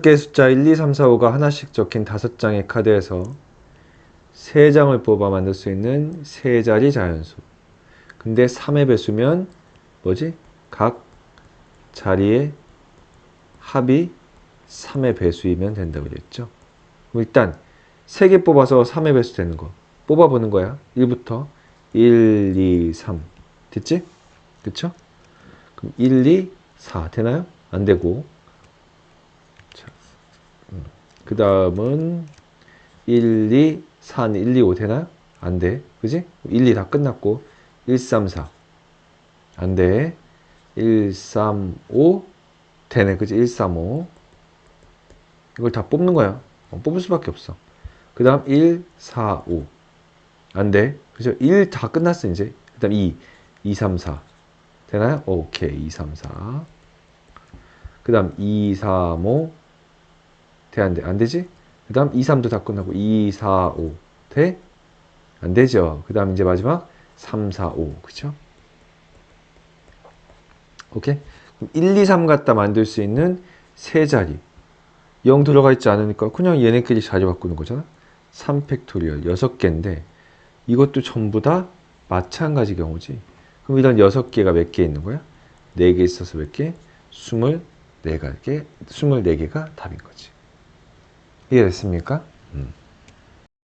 개의 숫자 1, 2, 3, 4, 5가 하나씩 적힌 다섯 장의 카드에서 세 장을 뽑아 만들 수 있는 세 자리 자연수. 근데 3의 배수면 뭐지? 각 자리의 합이 3의 배수이면 된다고 그랬죠. 일단 세개 뽑아서 3의 배수 되는 거 뽑아보는 거야. 1부터 1, 2, 3 됐지? 그쵸? 그럼 1, 2, 4 되나요? 안 되고 그 다음은 1, 2, 4, 1, 2, 5 되나요? 안 돼. 그지? 1, 2 다 끝났고 1, 3, 4 안 돼. 1, 3, 5 되네. 그지? 1, 3, 5 이걸 다 뽑는 거야. 어, 뽑을 수밖에 없어. 그 다음 1, 4, 5 안 돼. 그죠? 1 다 끝났어 이제. 그 다음 2, 2, 3, 4 되나요? 오케이. 2, 3, 4 그 다음 2, 3, 5 돼, 안 돼? 안 되지? 그 다음 2, 3도 다 끝나고 2, 4, 5 돼? 안 되죠? 그 다음 이제 마지막 3, 4, 5 그쵸? 오케이? 그럼 1, 2, 3 갖다 만들 수 있는 세 자리 0 들어가 있지 않으니까 그냥 얘네끼리 자리 바꾸는 거잖아 3팩토리얼 6개인데 이것도 전부 다 마찬가지 경우지 그럼 이런 6개가 몇 개 있는 거야? 4개 있어서 몇 개? 24개, 24개가 답인 거지 이해됐습니까? 음.